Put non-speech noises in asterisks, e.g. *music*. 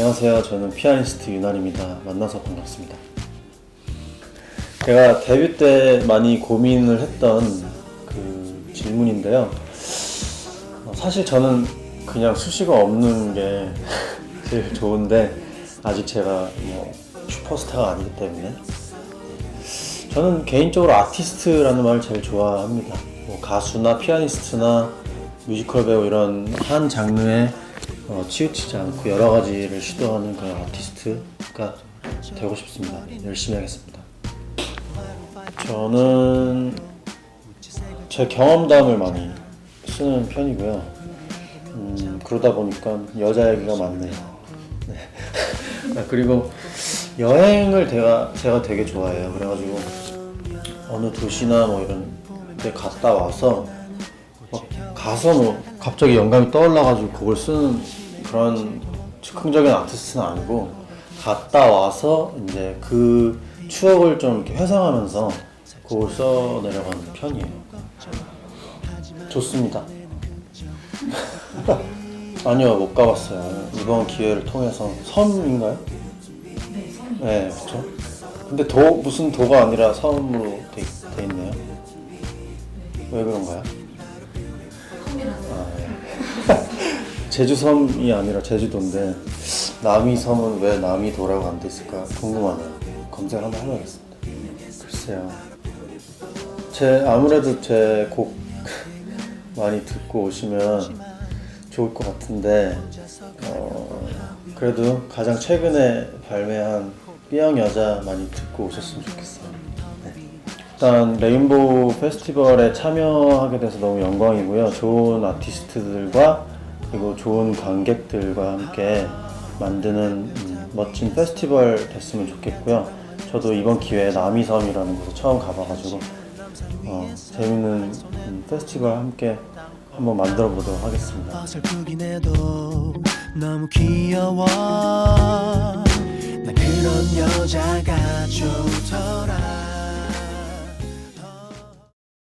안녕하세요. 저는 피아니스트 윤환입니다. 만나서 반갑습니다. 제가 데뷔 때 많이 고민을 했던 그 질문인데요. 어, 사실 저는 그냥 수식어 없는 게 *laughs* 제일 좋은데 아직 제가 뭐 슈퍼스타가 아니기 때문에 저는 개인적으로 아티스트라는 말을 제일 좋아합니다. 뭐 가수나 피아니스트나 뮤지컬 배우 이런 한 장르에 어, 치우치지 않고 여러 가지를 시도하는 그런 아티스트가 되고 싶습니다. 열심히 하겠습니다. 저는 제 경험담을 많이 쓰는 편이고요. 음, 그러다 보니까 여자 얘기가 많네요. 네. *laughs* 아, 그리고 여행을 제가, 제가 되게 좋아해요. 그래가지고 어느 도시나 뭐 이런 데 갔다 와서 막 가서 뭐 갑자기 영감이 떠올라가지고 곡을 쓰는 그런 즉흥적인 아티스트는 아니고 갔다 와서 이제 그 추억을 좀 이렇게 회상하면서 곡을 써 내려가는 편이에요. 좋습니다. *laughs* 아니요, 못 가봤어요. 이번 기회를 통해서 섬인가요? 네, 네, 그렇죠. 근데 도 무슨 도가 아니라 섬으로 돼, 돼 있네요. 왜 그런가요? 예. *laughs* 제주섬이 아니라 제주도인데 남이섬은 왜 남이 도라고 안 돼 있을까 궁금하네요. 검색 한번 해봐야겠습니다. 글쎄요. 제 아무래도 제 곡 *laughs* 많이 듣고 오시면 좋을 것 같은데 어, 그래도 가장 최근에 발매한 B형 여자 많이 듣고 오셨으면 좋겠어요. 네. 일단 레인보우 페스티벌에 참여하게 돼서 너무 영광이고요. 좋은 아티스트들과 그리고 좋은 관객들과 함께 만드는 음, 멋진 페스티벌 됐으면 좋겠고요. 저도 이번 기회에 남이섬이라는 곳에 처음 가봐가지고 어, 재밌는 음, 페스티벌 함께 한번 만들어 보도록 하겠습니다. 어설프긴 해도 너무 귀여워 난 그런 여자가 좋더라